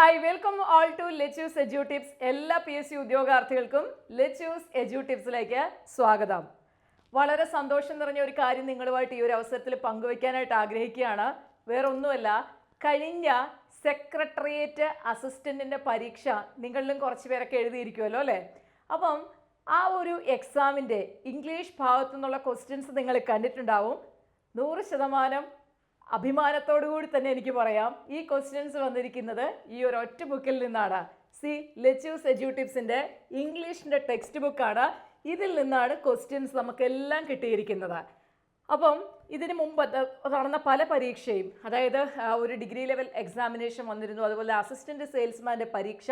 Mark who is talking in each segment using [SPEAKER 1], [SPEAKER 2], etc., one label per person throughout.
[SPEAKER 1] Hi welcome all to Lechu's edu tips എല്ലാ P S C ഉദ്യോഗാർത്ഥികൾക്കും lettuce edu ടിപ്സിലേക്ക് സ്വാഗതം. വളരെ സന്തോഷം നിറഞ്ഞ ഒരു കാര്യം നിങ്ങളുമായിട്ട് ഈ ഒരു അവസരത്തിൽ പങ്കുവയ്ക്കാനായിട്ട് ആഗ്രഹിക്കുകയാണ്. വേറൊന്നുമല്ല കഴിഞ്ഞ സെക്രട്ടേറിയറ്റ് അസിസ്റ്റന്റിന്റെ പരീക്ഷ നിങ്ങളിലും കുറച്ച് പേരൊക്കെ എഴുതിയിരിക്കുമല്ലോ അല്ലേ? അപ്പം ആ ഒരു എക്സാമിന്റെ ഇംഗ്ലീഷ് ഭാഗത്തു നിന്നുള്ള ക്വസ്റ്റ്യൻസ് നിങ്ങൾ കണ്ടിട്ടുണ്ടാവും. നൂറ് ശതമാനം അഭിമാനത്തോടു കൂടി തന്നെ എനിക്ക് പറയാം. ഈ ക്വസ്റ്റ്യൻസ് വന്നിരിക്കുന്നത് ഈ ഒരു ഒറ്റ ബുക്കിൽ നിന്നാണ്. സി ലെച്ചൂസ് എജ്യൂട്ടിപ്സിന്റെ ഇംഗ്ലീഷിന്റെ ടെക്സ്റ്റ് ബുക്കാണ് ഇതിൽ നിന്നാണ് ക്വസ്റ്റ്യൻസ് നമുക്കെല്ലാം കിട്ടിയിരിക്കുന്നത്. അപ്പം ഇതിന് മുമ്പ് നടന്ന പല പരീക്ഷയും അതായത് ഒരു ഡിഗ്രി ലെവൽ എക്സാമിനേഷൻ വന്നിരുന്നു. അതുപോലെ അസിസ്റ്റന്റ് സെയിൽസ്മാന്റെ പരീക്ഷ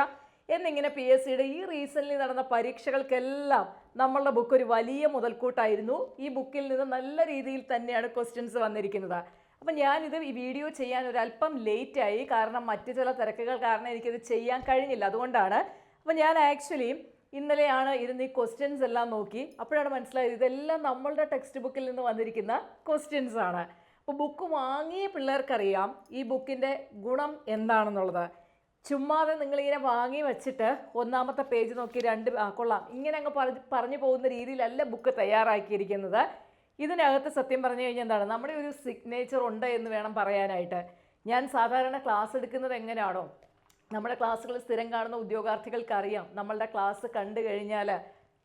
[SPEAKER 1] എന്നിങ്ങനെ പി എസ് സിയുടെ ഈ റീസെന്റ്ലി നടന്ന പരീക്ഷകൾക്കെല്ലാം നമ്മളുടെ ബുക്ക് ഒരു വലിയ മുതൽക്കൂട്ടായിരുന്നു. ഈ ബുക്കിൽ നിന്ന് നല്ല രീതിയിൽ തന്നെയാണ് ക്വസ്റ്റ്യൻസ് വന്നിരിക്കുന്നത്. അപ്പം ഞാനിത് ഈ വീഡിയോ ചെയ്യാൻ ഒരല്പം ലേറ്റായി കാരണം മറ്റു ചില തിരക്കുകൾ കാരണം എനിക്കിത് ചെയ്യാൻ കഴിഞ്ഞില്ല. അതുകൊണ്ടാണ്. അപ്പം ഞാൻ ആക്ച്വലി ഇന്നലെയാണ് ഇരുന്ന് ഈ ക്വസ്റ്റ്യൻസ് എല്ലാം നോക്കി. അപ്പോഴാണ് മനസ്സിലായത് ഇതെല്ലാം നമ്മളുടെ ടെക്സ്റ്റ് ബുക്കിൽ നിന്ന് വന്നിരിക്കുന്ന ക്വസ്റ്റ്യൻസ് ആണ്. അപ്പോൾ ബുക്ക് വാങ്ങിയ പിള്ളേർക്കറിയാം ഈ ബുക്കിന്റെ ഗുണം എന്താണെന്നുള്ളത്. ചുമ്മാതെ നിങ്ങളിങ്ങനെ വാങ്ങി വെച്ചിട്ട് ഒന്നാമത്തെ പേജ് നോക്കി രണ്ട് ആ കൊള്ളാം. ഇങ്ങനെ അങ്ങ് പറഞ്ഞ് പറഞ്ഞു പോകുന്ന രീതിയിലല്ല ബുക്ക് തയ്യാറാക്കിയിരിക്കുന്നത്. ഇതിനകത്ത് സത്യം പറഞ്ഞു കഴിഞ്ഞാൽ എന്താണ്? നമ്മുടെ ഒരു സിഗ്നേച്ചർ ഉണ്ട് എന്ന് വേണം പറയാനായിട്ട്. ഞാൻ സാധാരണ ക്ലാസ് എടുക്കുന്നത് എങ്ങനെയാണോ? നമ്മുടെ ക്ലാസ്സുകൾ സ്ഥിരം കാണുന്ന ഉദ്യോഗാർത്ഥികൾക്ക് അറിയാം നമ്മളുടെ ക്ലാസ് കണ്ടു കഴിഞ്ഞാൽ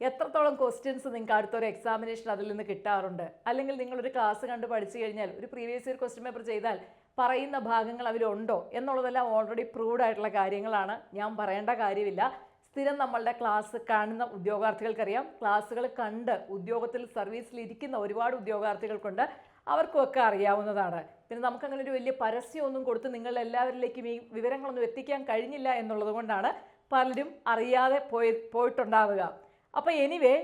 [SPEAKER 1] എത്രത്തോളം ക്വസ്റ്റ്യൻസ് നിങ്ങൾക്ക് അടുത്തൊരു എക്സാമിനേഷൻ അതിൽ നിന്ന് കിട്ടാറുണ്ട്. അല്ലെങ്കിൽ നിങ്ങളൊരു ക്ലാസ് കണ്ട് പഠിച്ചു കഴിഞ്ഞാൽ ഒരു പ്രീവിയസ് ഇയർ ക്വസ്റ്റ്യൻ പേപ്പർ ചെയ്താൽ പറയുന്ന ഭാഗങ്ങൾ അതിലുണ്ടോ? എന്നുള്ളതെല്ലാം ഓൾറെഡി പ്രൂവ്ഡ് ആയിട്ടുള്ള കാര്യങ്ങളാണ്. ഞാൻ പറയേണ്ട കാര്യമില്ല. സ്ഥിരം നമ്മളുടെ ക്ലാസ് കാണുന്ന ഉദ്യോഗാർത്ഥികൾക്കറിയാം. ക്ലാസ്സുകൾ കണ്ട് ഉദ്യോഗത്തിൽ സർവീസിൽ ഇരിക്കുന്ന ഒരുപാട് ഉദ്യോഗാർത്ഥികൾക്കുണ്ട് അവർക്കുമൊക്കെ അറിയാവുന്നതാണ്. പിന്നെ നമുക്കങ്ങനെ ഒരു വലിയ പരസ്യമൊന്നും കൊടുത്ത് നിങ്ങൾ എല്ലാവരിലേക്കും ഈ വിവരങ്ങളൊന്നും എത്തിക്കാൻ കഴിഞ്ഞില്ല എന്നുള്ളത് കൊണ്ടാണ് പലരും അറിയാതെ പോയി പോയിട്ടുണ്ടാവുക. അപ്പോൾ എനിവേ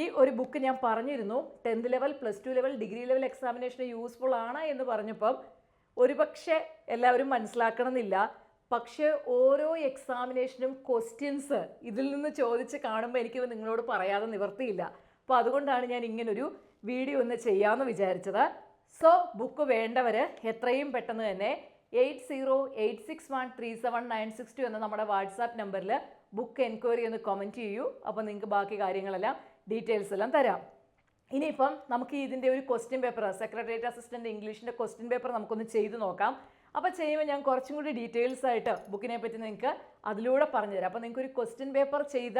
[SPEAKER 1] ഈ ഒരു ബുക്ക് ഞാൻ പറഞ്ഞിരുന്നു. Tenth level plus two level degree level എക്സാമിനേഷന് useful ആണ് എന്ന് പറഞ്ഞപ്പം ഒരുപക്ഷെ എല്ലാവരും മനസ്സിലാക്കണമെന്നില്ല. പക്ഷേ ഓരോ എക്സാമിനേഷനും ക്വസ്റ്റ്യൻസ് ഇതിൽ നിന്ന് ചോദിച്ച് കാണുമ്പോൾ എനിക്ക് നിങ്ങളോട് പറയാതെ നിവർത്തിയില്ല. അപ്പോൾ അതുകൊണ്ടാണ് ഞാൻ ഇങ്ങനൊരു വീഡിയോ ഒന്ന് ചെയ്യാമെന്ന് വിചാരിച്ചത്. സോ ബുക്ക് വേണ്ടവർ എത്രയും പെട്ടെന്ന് തന്നെ eight zero eight six one three seven nine six two എന്ന നമ്മുടെ വാട്സാപ്പ് നമ്പറിൽ ബുക്ക് എൻക്വയറി ഒന്ന് കമന്റ് ചെയ്യൂ. അപ്പോൾ നിങ്ങൾക്ക് ബാക്കി കാര്യങ്ങളെല്ലാം ഡീറ്റെയിൽസ് എല്ലാം തരാം. ഇനിയിപ്പം നമുക്ക് ഇതിന്റെ ഒരു ക്വസ്റ്റ്യൻ പേപ്പർ സെക്രട്ടേറിയറ്റ് അസിസ്റ്റന്റ് ഇംഗ്ലീഷിന്റെ ക്വസ്റ്റ്യൻ പേപ്പർ നമുക്കൊന്ന് ചെയ്ത് നോക്കാം. അപ്പോൾ ചെയ്യുമ്പോൾ ഞാൻ കുറച്ചും കൂടി ഡീറ്റെയിൽസ് ആയിട്ട് ബുക്കിനെ പറ്റി നിങ്ങൾക്ക് അതിലൂടെ പറഞ്ഞുതരാം. അപ്പോൾ നിങ്ങൾക്ക് ഒരു ക്വസ്റ്റ്യൻ പേപ്പർ ചെയ്ത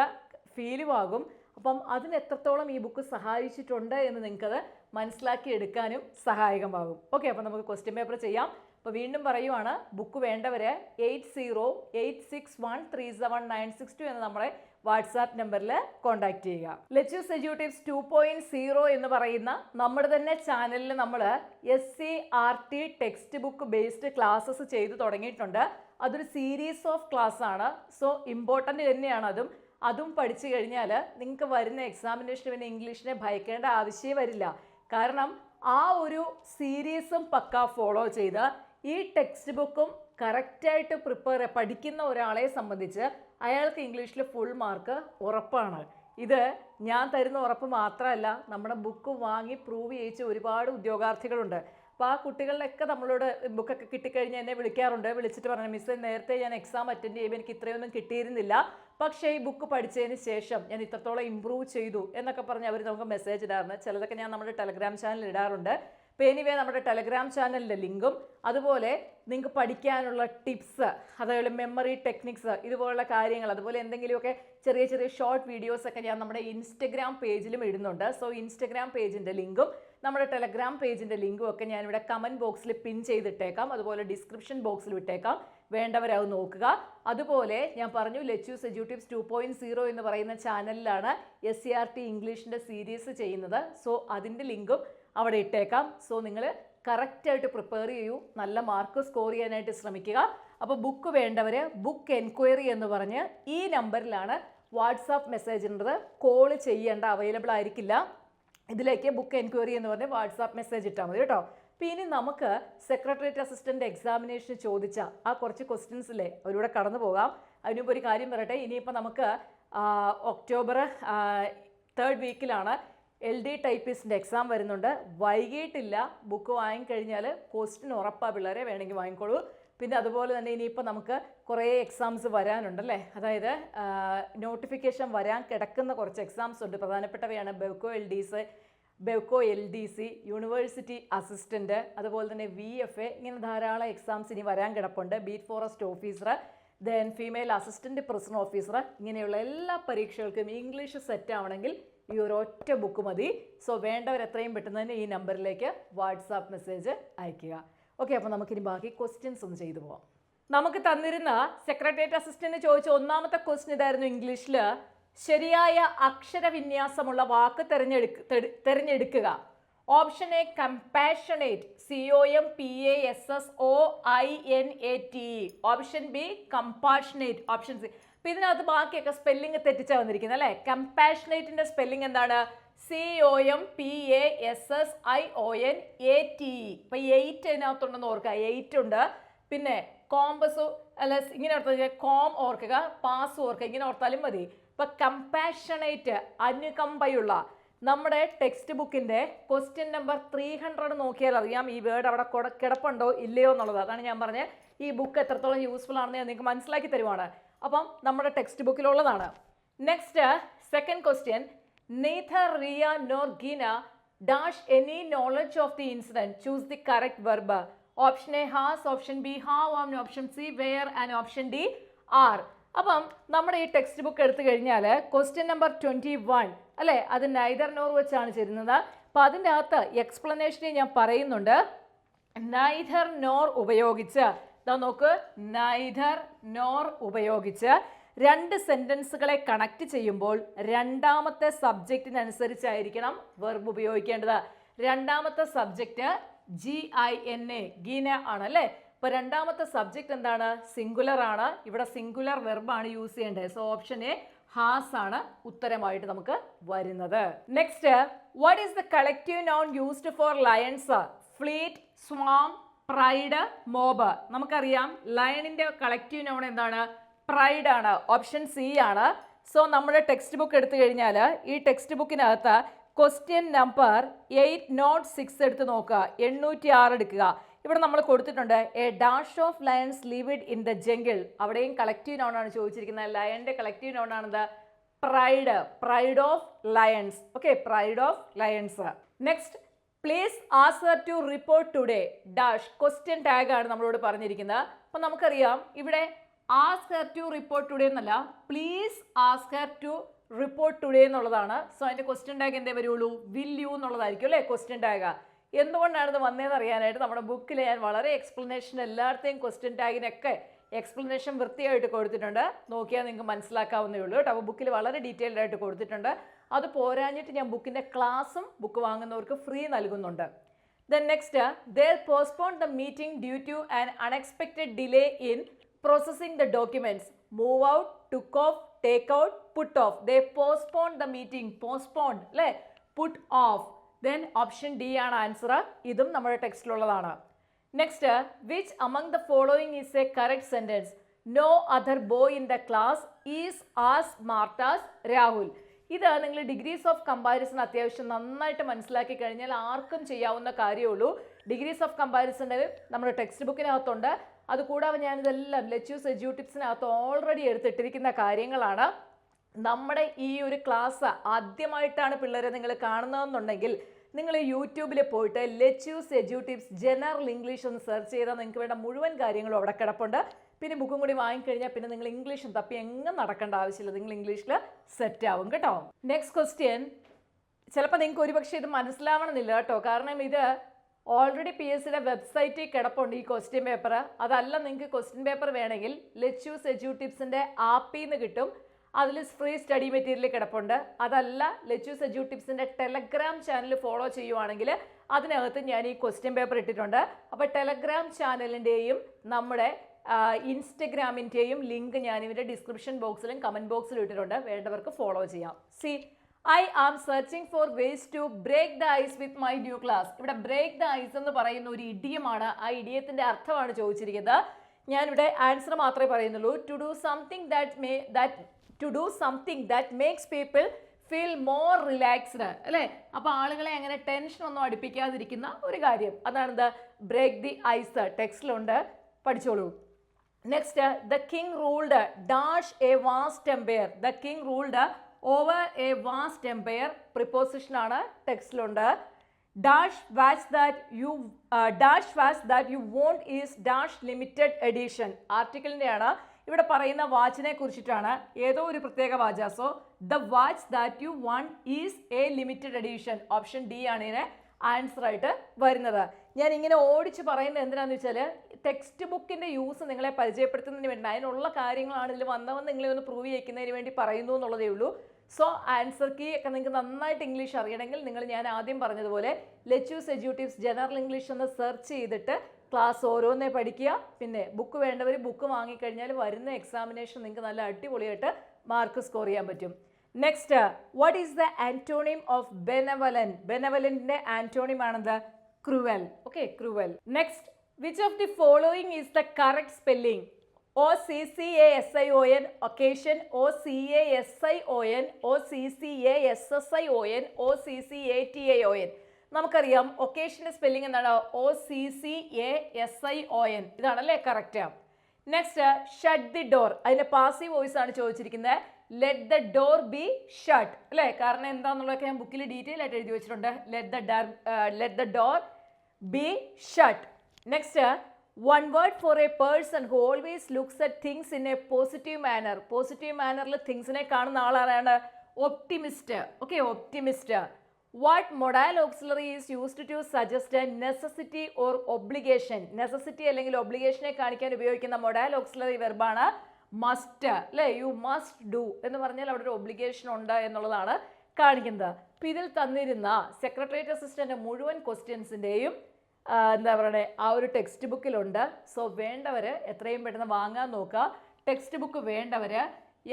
[SPEAKER 1] ഫീലും ആകും അപ്പം അതിന് എത്രത്തോളം ഈ ബുക്ക് സഹായിച്ചിട്ടുണ്ട് എന്ന് നിങ്ങൾക്കത് മനസ്സിലാക്കി എടുക്കാനും സഹായകമാകും ഓക്കെ അപ്പോൾ നമുക്ക് ക്വസ്റ്റ്യൻ പേപ്പർ ചെയ്യാം. അപ്പോൾ വീണ്ടും പറയുവാണ് book വേണ്ടവരെ eight zero eight six one three seven nine six two എന്ന നമ്മുടെ വാട്സാപ്പ് നമ്പറിൽ കോൺടാക്ട് ചെയ്യുക. ലെറ്റ്യൂസ് എജ്യൂട്ടീവ്സ് ടു പോയിന്റ് സീറോ എന്ന് പറയുന്ന നമ്മുടെ തന്നെ ചാനലിൽ നമ്മൾ S C R T text book based classes ചെയ്തു തുടങ്ങിയിട്ടുണ്ട്. അതൊരു സീരീസ് ഓഫ് ക്ലാസ് ആണ്. സോ ഇമ്പോർട്ടന്റ് തന്നെയാണ് അതും. അതും പഠിച്ചു കഴിഞ്ഞാൽ നിങ്ങൾക്ക് വരുന്ന എക്സാമിനേഷന് പിന്നെ ഇംഗ്ലീഷിനെ ഭയക്കേണ്ട ആവശ്യമേ വരില്ല. കാരണം ആ ഒരു സീരീസും പക്ക ഫോളോ ചെയ്ത് ഈ ടെക്സ്റ്റ് ബുക്കും കറക്റ്റായിട്ട് പ്രിപ്പയർ പഠിക്കുന്ന ഒരാളെ സംബന്ധിച്ച് അയാൾക്ക് ഇംഗ്ലീഷിൽ ഫുൾ മാർക്ക് ഉറപ്പാണ്. ഇത് ഞാൻ തരുന്ന ഉറപ്പ് മാത്രമല്ല നമ്മുടെ ബുക്ക് വാങ്ങി പ്രൂവ് ചെയ്യിച്ച ഒരുപാട് ഉദ്യോഗാർത്ഥികളുണ്ട്. അപ്പോൾ ആ കുട്ടികളിലൊക്കെ നമ്മളോട് ബുക്കൊക്കെ കിട്ടിക്കഴിഞ്ഞാൽ എന്നെ വിളിക്കാറുണ്ട്. വിളിച്ചിട്ട് പറഞ്ഞു മിസ് നേരത്തെ ഞാൻ എക്സാം അറ്റൻഡ് ചെയ്യുമ്പോൾ എനിക്ക് ഇത്രയൊന്നും കിട്ടിയിരുന്നില്ല. പക്ഷേ ഈ ബുക്ക് പഠിച്ചതിന് ശേഷം ഞാൻ ഇത്രത്തോളം ഇമ്പ്രൂവ് ചെയ്തു എന്നൊക്കെ പറഞ്ഞ് അവർ നമുക്ക് മെസ്സേജ് ഇടാറുണ്ട്. ചിലതൊക്കെ ഞാൻ നമ്മുടെ ടെലഗ്രാം ചാനലിൽ ഇടാറുണ്ട്. അപ്പോൾ എനിവേ നമ്മുടെ ടെലഗ്രാം ചാനലിന്റെ ലിങ്കും അതുപോലെ നിങ്ങൾക്ക് പഠിക്കാനുള്ള ടിപ്സ് അതേപോലെ മെമ്മറി ടെക്നിക്സ് ഇതുപോലുള്ള കാര്യങ്ങൾ അതുപോലെ എന്തെങ്കിലുമൊക്കെ ചെറിയ ചെറിയ ഷോർട്ട് വീഡിയോസൊക്കെ ഞാൻ നമ്മുടെ ഇൻസ്റ്റഗ്രാം പേജിലും ഇടുന്നുണ്ട്. സോ ഇൻസ്റ്റഗ്രാം പേജിന്റെ ലിങ്കും നമ്മുടെ ടെലഗ്രാം പേജിന്റെ ലിങ്കും ഒക്കെ ഞാൻ ഇവിടെ കമന്റ് ബോക്സിൽ പിൻ ചെയ്തിട്ടേക്കാം. അതുപോലെ ഡിസ്ക്രിപ്ഷൻ ബോക്സിൽ വിട്ടേക്കാം വേണ്ടവരത് നോക്കുക. അതുപോലെ ഞാൻ പറഞ്ഞു ലെച്ചൂസ് എജ്യൂട്ടീവ്സ് ടു പോയിന്റ് സീറോ എന്ന് പറയുന്ന ചാനലിലാണ് എസ് സി ആർ ടി ഇംഗ്ലീഷിന്റെ സീരീസ് ചെയ്യുന്നത്. സോ അതിന്റെ ലിങ്കും അവിടെ ഇട്ടേക്കാം. സോ നിങ്ങൾ കറക്റ്റായിട്ട് പ്രിപ്പയർ ചെയ്യൂ. നല്ല മാർക്ക് സ്കോർ ചെയ്യാനായിട്ട് ശ്രമിക്കുക. അപ്പോൾ ബുക്ക് വേണ്ടവർ ബുക്ക് എൻക്വയറി എന്ന് പറഞ്ഞ് ഈ നമ്പറിലാണ് വാട്സാപ്പ് മെസ്സേജ് ഉള്ളത് കോൾ ചെയ്യേണ്ട അവൈലബിൾ ആയിരിക്കില്ല. ഇതിലേക്ക് ബുക്ക് എൻക്വയറി എന്ന് പറഞ്ഞ് വാട്സാപ്പ് മെസ്സേജ് ഇട്ടാൽ മതി കേട്ടോ. അപ്പോൾ ഇനി നമുക്ക് സെക്രട്ടേറിയറ്റ് അസിസ്റ്റന്റ് എക്സാമിനേഷൻ ചോദിച്ച ആ കുറച്ച് ക്വസ്റ്റ്യൻസ് ഇല്ലേ അവരൂടെ കടന്നു പോകാം. അതിനുമ്പോൾ ഒരു കാര്യം പറയട്ടെ. ഇനിയിപ്പോൾ നമുക്ക് ഒക്ടോബർ തേർഡ് വീക്കിലാണ് എൽ ഡി ടൈപ്പിസ്റ്റിന്റെ എക്സാം വരുന്നുണ്ട്. വൈകിട്ടില്ല ബുക്ക് വാങ്ങിക്കഴിഞ്ഞാൽ പോസ്റ്റിന് ഉറപ്പാണ് പിള്ളേരെ വേണമെങ്കിൽ വാങ്ങിക്കോളൂ. പിന്നെ അതുപോലെ തന്നെ ഇനിയിപ്പോൾ നമുക്ക് കുറേ എക്സാംസ് വരാനുണ്ടല്ലേ? അതായത് നോട്ടിഫിക്കേഷൻ വരാൻ കിടക്കുന്ന കുറച്ച് എക്സാംസ് ഉണ്ട്. പ്രധാനപ്പെട്ടവയാണ് Bevco L D C Bevco L D C university assistant അതുപോലെ തന്നെ വി എഫ് എ ഇങ്ങനെ ധാരാളം എക്സാംസ് ഇനി വരാൻ കിടപ്പുണ്ട്. Beat forest officer then female assistant president officer ഇങ്ങനെയുള്ള എല്ലാ പരീക്ഷകൾക്കും ഇംഗ്ലീഷ് സെറ്റ് ആവണമെങ്കിൽ ഈ ഒരു ഒറ്റ ബുക്ക് മതി. സോ വേണ്ടവർ എത്രയും പെട്ടെന്ന് തന്നെ ഈ നമ്പറിലേക്ക് വാട്സാപ്പ് മെസ്സേജ് അയയ്ക്കുക. ഓക്കെ അപ്പോൾ നമുക്കിനി ബാക്കി ക്വസ്റ്റ്യൻസ് ഒന്ന് ചെയ്തു പോവാം. നമുക്ക് തന്നിരുന്ന സെക്രട്ടേറിയറ്റ് അസിസ്റ്റന്റ് ചോദിച്ച ഒന്നാമത്തെ ക്വസ്റ്റ്യൻ ഇതായിരുന്നു ഇംഗ്ലീഷിൽ ശരിയായ അക്ഷരവിന്യാസമുള്ള വാക്ക് തിരഞ്ഞെടുക്ക തെര- തിരഞ്ഞെടുക്കുക. Option A compassionate C O M P A S S O I N A T option B compassionate option C അപ്പൊ ഇതിനകത്ത് ബാക്കിയൊക്കെ സ്പെല്ലിംഗ് തെറ്റിച്ചാ വന്നിരിക്കുന്നത് അല്ലേ? കമ്പാഷനേറ്റിന്റെ സ്പെല്ലിംഗ് എന്താണ്? C O M P A S S I O N A T ഇപ്പൊ ate അതിനകത്തുണ്ടെന്ന് ഓർക്കുക. എയ്റ്റ് ഉണ്ട്. പിന്നെ കോമ്പസ് അല്ല ഇങ്ങനെ ഓർത്താൽ കോം ഓർക്കുക പാസ് ഓർക്കുക ഇങ്ങനെ ഓർത്താലും മതി. ഇപ്പൊ കമ്പാഷനേറ്റ് അനുകമ്പയുള്ള നമ്മുടെ ടെക്സ്റ്റ് ബുക്കിന്റെ ക്വസ്റ്റ്യൻ നമ്പർ ത്രീ ഹൺഡ്രഡ് നോക്കിയാൽ അറിയാം. ഈ വേർഡ് അവിടെ കൊട- കിടപ്പുണ്ടോ ഇല്ലയോ എന്നുള്ളത്. അതാണ് ഞാൻ പറഞ്ഞത്. ഈ ബുക്ക് എത്രത്തോളം യൂസ്ഫുൾ ആണെന്ന് നിങ്ങൾക്ക് മനസ്സിലാക്കി തരുവാണ്. അപ്പം നമ്മുടെ text ബുക്കിലുള്ളതാണ് next second question neither Ria nor Geena dash any knowledge of the incident choose the correct verb option A has option B have and option C were and option D are അപ്പം നമ്മുടെ ഈ text book എടുത്തു കഴിഞ്ഞാൽ question number twenty one അല്ലേ? അത് neither nor വെച്ചാണ് ചേരുന്നത്. അപ്പം അതിന്റെ അകത്ത് എക്സ്പ്ലനേഷനെ ഞാൻ പറയുന്നുണ്ട്. നൈദർ നോർ ഉപയോഗിച്ച്. ഇതാ നോക്ക് നൈധർ നോർ ഉപയോഗിച്ച് രണ്ട് സെന്റൻസുകളെ കണക്ട് ചെയ്യുമ്പോൾ രണ്ടാമത്തെ സബ്ജക്റ്റിനനുസരിച്ചായിരിക്കണം വെർബ് ഉപയോഗിക്കേണ്ടത്. രണ്ടാമത്തെ subject G I N A Gina ആണ് അല്ലേ അപ്പോൾ രണ്ടാമത്തെ സബ്ജക്റ്റ് എന്താണ്? സിംഗുലർ ആണ്. ഇവിടെ സിംഗുലർ വെർബാണ് യൂസ് ചെയ്യേണ്ടത്. സോ ഓപ്ഷൻ എ ഹാസ് ആണ് ഉത്തരമായിട്ട് നമുക്ക് വരുന്നത്. Next what is the collective noun used for lions fleet swarm pride mob നമുക്കറിയാം ലയണിന്റെ കളക്റ്റീവ് നോൺ എന്താണ്? പ്രൈഡ് ആണ്. ഓപ്ഷൻ സി ആണ്. സോ നമ്മുടെ ടെക്സ്റ്റ് ബുക്ക് എടുത്തു കഴിഞ്ഞാൽ ഈ text ബുക്കിനകത്ത് question number eight nought six എടുത്ത് നോക്കുക. എണ്ണൂറ്റി ആറ് എടുക്കുക. ഇവിടെ നമ്മൾ കൊടുത്തിട്ടുണ്ട് a dash of lions lived in the jungle അവിടെയും കളക്റ്റീവ് നോൺ ആണ് ചോദിച്ചിരിക്കുന്നത്. ലയന്റെ collective noun ആണെന്ത്? Pride pride of lions okay pride of lions next please ask her to report today dash question tag ആണ് നമ്മളോട് പറഞ്ഞിരിക്കുന്നത്. അപ്പം നമുക്കറിയാം ഇവിടെ ask her to report today എന്നല്ല please ask her to report today എന്നുള്ളതാണ്. So അതിന്റെ question tag എന്തേ വരുള്ളൂ? വിൽ യു എന്നുള്ളതായിരിക്കും അല്ലേ ക്വസ്റ്റ്യൻ ടാഗ് എന്തുകൊണ്ടാണ് ഇത് വന്നതെന്ന് അറിയാനായിട്ട് നമ്മുടെ ബുക്കിൽ ഞാൻ വളരെ എക്സ്പ്ലനേഷൻ എല്ലായിടത്തെയും ക്വസ്റ്റ്യൻ ടാഗിനൊക്കെ എക്സ്പ്ലനേഷൻ വൃത്തിയായിട്ട് കൊടുത്തിട്ടുണ്ട്. നോക്കിയാൽ നിങ്ങൾക്ക് മനസ്സിലാക്കാവുന്നേ ഉള്ളൂ കേട്ടോ. അപ്പോൾ ബുക്കിൽ വളരെ ഡീറ്റെയിൽഡ് ആയിട്ട് കൊടുത്തിട്ടുണ്ട്. അത് പോരാഞ്ഞിട്ട് ഞാൻ ബുക്കിന്റെ ക്ലാസ്സും ബുക്ക് വാങ്ങുന്നവർക്ക് ഫ്രീ നൽകുന്നുണ്ട്. Then next they postpone the meeting due to an unexpected delay in processing the documents move out took off take out put off they postpone the meeting postpone അല്ലേ put off then option D ആണ് answer ഇതും നമ്മുടെ ടെക്സ്റ്റിലുള്ളതാണ്. Next which among the following is a correct sentence no other boy in the class is as smart as Rahul ഇത് നിങ്ങൾ degrees of comparison അത്യാവശ്യം നന്നായിട്ട് മനസ്സിലാക്കി കഴിഞ്ഞാൽ ആർക്കും ചെയ്യാവുന്ന കാര്യമുള്ളൂ ഡിഗ്രീസ് ഓഫ് കമ്പാരിസൺ നമ്മുടെ ടെക്സ്റ്റ് ബുക്കിനകത്തുണ്ട് അതുകൂടാതെ ഞാനിതെല്ലാം ലെറ്റ്യൂസ് എജ്യൂട്ടിപ്സിനകത്ത് ഓൾറെഡി എടുത്തിട്ടിരിക്കുന്ന കാര്യങ്ങളാണ്. നമ്മുടെ ഈ ഒരു ക്ലാസ് ആദ്യമായിട്ടാണ് പിള്ളേരെ നിങ്ങൾ കാണുന്നതെന്നുണ്ടെങ്കിൽ നിങ്ങൾ യൂട്യൂബിൽ പോയിട്ട് Lechu's edu tips general English എന്ന് സെർച്ച് ചെയ്താൽ നിങ്ങൾക്ക് വേണ്ട മുഴുവൻ കാര്യങ്ങളും അവിടെ കിടപ്പുണ്ട്. പിന്നെ ബുക്കും കൂടി വാങ്ങിക്കഴിഞ്ഞാൽ പിന്നെ നിങ്ങൾ ഇംഗ്ലീഷും തപ്പി എങ്ങും നടക്കേണ്ട ആവശ്യമില്ല. നിങ്ങൾ ഇംഗ്ലീഷിൽ സെറ്റ് ആവും കേട്ടോ. നെക്സ്റ്റ് ക്വസ്റ്റ്യൻ ചിലപ്പോൾ നിങ്ങൾക്ക് ഒരുപക്ഷെ ഇത് മനസ്സിലാവണമെന്നില്ല കേട്ടോ. കാരണം ഇത് ഓൾറെഡി പി എസ് സിയുടെ വെബ്സൈറ്റിൽ കിടപ്പുണ്ട് ഈ ക്വസ്റ്റ്യൻ പേപ്പർ അതല്ല നിങ്ങൾക്ക് ക്വസ്റ്റ്യൻ പേപ്പർ വേണമെങ്കിൽ ലെച്ചൂസ് എജ്യൂ ടിപ്സിന്റെ ആപ്പിൽ നിന്ന് കിട്ടും. അതിൽ ഫ്രീ സ്റ്റഡി മെറ്റീരിയൽ കിടപ്പുണ്ട്. അതല്ല ലെച്ചൂസ് എജ്യൂ ടിപ്സിന്റെ ടെലഗ്രാം ചാനൽ ഫോളോ ചെയ്യുവാണെങ്കിൽ അതിനകത്ത് ഞാൻ ഈ ക്വസ്റ്റ്യൻ പേപ്പർ ഇട്ടിട്ടുണ്ട്. അപ്പോൾ ടെലഗ്രാം ചാനലിന്റെയും നമ്മുടെ ഇൻസ്റ്റഗ്രാമിന്റെയും ലിങ്ക് ഞാൻ ഇവരുടെ ഡിസ്ക്രിപ്ഷൻ ബോക്സിലും കമന്റ് ബോക്സിലും ഇട്ടിട്ടുണ്ട്. വേണ്ടവർക്ക് ഫോളോ ചെയ്യാം. See I am searching for ways to break the ice with my new class ഇവിടെ ബ്രേക്ക് ദ ഐസ് എന്ന് പറയുന്ന ഒരു ഇഡിയമാണ് ആ ഇഡിയത്തിന്റെ അർത്ഥമാണ് ചോദിച്ചിരിക്കുന്നത്. ഞാനിവിടെ ആൻസർ മാത്രമേ പറയുന്നുള്ളൂ. To do something that may that to do something that makes people feel more relaxed അല്ലേ? അപ്പോൾ ആളുകളെ അങ്ങനെ ടെൻഷൻ ഒന്നും അടുപ്പിക്കാതിരിക്കുന്ന ഒരു കാര്യം. അതാണ് ദ ബ്രേക്ക് ദി ഐസ് ടെക്സ്റ്റിലുണ്ട് പഠിച്ചോളൂ. Next the king ruled dash a vast empire the king ruled over a vast empire preposition ആണ് ടെക്സ്റ്റിലുണ്ട് dash watch that you dash watch that you want is dash limited edition ആർട്ടിക്കിളിന്റെയാണ് ഇവിടെ പറയുന്ന വാച്ചിനെ കുറിച്ചിട്ടാണ്. ഏതോ ഒരു പ്രത്യേക വാചാസോ. The watch that you won is a limited edition option D ആണ് ഇതിനെ. ആൻസർ ആയിട്ട് വരുന്നത്. ഞാൻ ഇങ്ങനെ ഓടിച്ച് പറയുന്നത് എന്തിനാന്ന് വെച്ചാൽ ടെക്സ്റ്റ് ബുക്കിന്റെ യൂസ് നിങ്ങളെ പരിചയപ്പെടുത്തുന്നതിന് വേണ്ടി അതിനുള്ള കാര്യങ്ങളാണ് ഇതിൽ വന്നവന്ന് നിങ്ങളെ ഒന്ന് പ്രൂവ് ചെയ്യിക്കുന്നതിന് വേണ്ടി പറയുന്നു എന്നുള്ളതേ ഉള്ളൂ. സോ ആൻസർ കീ ഒക്കെ നിങ്ങൾക്ക് നന്നായിട്ട് ഇംഗ്ലീഷ് അറിയണമെങ്കിൽ നിങ്ങൾ ഞാൻ ആദ്യം പറഞ്ഞതുപോലെ ലെച്ചൂസ് എജ്യൂട്ടീവ്സ് ജനറൽ ഇംഗ്ലീഷ് എന്ന് സെർച്ച് ചെയ്തിട്ട് ക്ലാസ് ഓരോന്നേ പഠിക്കുക. പിന്നെ ബുക്ക് വേണ്ടവർ ബുക്ക് വാങ്ങിക്കഴിഞ്ഞാൽ വരുന്ന എക്സാമിനേഷൻ നിങ്ങൾക്ക് നല്ല അടിപൊളിയായിട്ട് മാർക്ക് സ്കോർ ചെയ്യാൻ പറ്റും. Next what is the antonym of benevolent ബെനവലന്റിന്റെ antonym ആണെന്ത്? Cruel okay cruel next which of the following is the correct spelling O C C A S I O N occasion O C A S I O N O C C A S S I O N O C C A T A O N നമുക്കറിയാം ഒക്കേഷന്റെ spelling എന്താണ്? O C C A S I O N ഇതാണല്ലേ correct next shut the door അതിന്റെ passive voice ആണ് ചോദിച്ചിരിക്കുന്നത് let the door be shut അല്ലേ? കാരണം എന്താണെന്നുള്ളതൊക്കെ ഞാൻ ബുക്കിൽ ഡീറ്റെയിൽ ആയിട്ട് എഴുതി വെച്ചിട്ടുണ്ട്. Let the door let the door be shut next one word for a person who always looks at things in a positive manner positive മാനറിൽ തിങ്സിനെ കാണുന്ന ആളാണ് optimist okay optimist what modal auxiliary is used to suggest a necessity or obligation necessity അല്ലെങ്കിൽ ഒബ്ലിഗേഷനെ കാണിക്കാൻ ഉപയോഗിക്കുന്ന modal auxiliary വെർബാണ് must അല്ലേ? You must do എന്ന് പറഞ്ഞാൽ അവിടെ ഒരു ഒബ്ലിഗേഷൻ ഉണ്ട് എന്നുള്ളതാണ് കാണിക്കുന്നത്. അപ്പോൾ ഇതിൽ തന്നിരുന്ന സെക്രട്ടേറിയറ്റ് അസിസ്റ്റന്റ് മുഴുവൻ ക്വസ്റ്റ്യൻസിന്റെയും എന്താ പറയുക ആ ഒരു ടെക്സ്റ്റ് ബുക്കിലുണ്ട് സോ വേണ്ടവർ എത്രയും പെട്ടെന്ന് വാങ്ങാൻ നോക്കുക. ടെക്സ്റ്റ് ബുക്ക് വേണ്ടവർ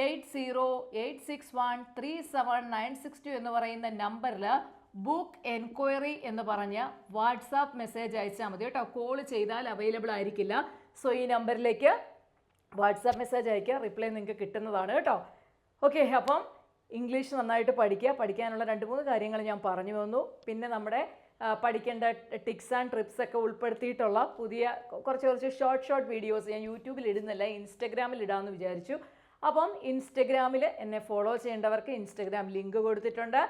[SPEAKER 1] eight zero eight six one three seven nine six two എന്ന് പറയുന്ന നമ്പറിൽ ബുക്ക് എൻക്വയറി എന്ന് പറഞ്ഞ് വാട്സാപ്പ് മെസ്സേജ് അയച്ചാൽ മതി കേട്ടോ. കോൾ ചെയ്താൽ അവൈലബിൾ ആയിരിക്കില്ല. സോ ഈ നമ്പറിലേക്ക് വാട്സാപ്പ് മെസ്സേജ് അയക്കുക. റിപ്ലൈ നിങ്ങൾക്ക് കിട്ടുന്നതാണ് കേട്ടോ. ഓക്കെ അപ്പം ഇംഗ്ലീഷ് നന്നായിട്ട് പഠിക്കുക. പഠിക്കാനുള്ള രണ്ട് മൂന്ന് കാര്യങ്ങൾ ഞാൻ പറഞ്ഞു വന്നു. പിന്നെ നമ്മുടെ പഠിക്കേണ്ട ടിക്സ് ആൻഡ് ട്രിപ്സ് ഒക്കെ ഉൾപ്പെടുത്തിയിട്ടുള്ള പുതിയ കുറച്ച് കുറച്ച് ഷോർട്ട് ഷോർട്ട് വീഡിയോസ് ഞാൻ യൂട്യൂബിൽ ഇടുന്നില്ല ഇൻസ്റ്റഗ്രാമിൽ ഇടാമെന്ന് വിചാരിച്ചു. അപ്പം ഇൻസ്റ്റഗ്രാമിൽ എന്നെ ഫോളോ ചെയ്യേണ്ടവർക്ക് ഇൻസ്റ്റഗ്രാം ലിങ്ക് കൊടുത്തിട്ടുണ്ട്.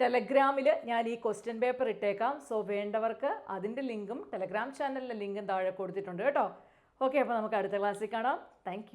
[SPEAKER 1] ടെലഗ്രാമിൽ ഞാൻ ഈ ക്വസ്റ്റ്യൻ പേപ്പർ ഇട്ടേക്കാം. സോ വേണ്ടവർക്ക് അതിന്റെ ലിങ്കും ടെലഗ്രാം ചാനലിലെ ലിങ്കും താഴെ കൊടുത്തിട്ടുണ്ട് കേട്ടോ. ഓക്കെ അപ്പോൾ നമുക്ക് അടുത്ത ക്ലാസ്സിൽ കാണാം. താങ്ക്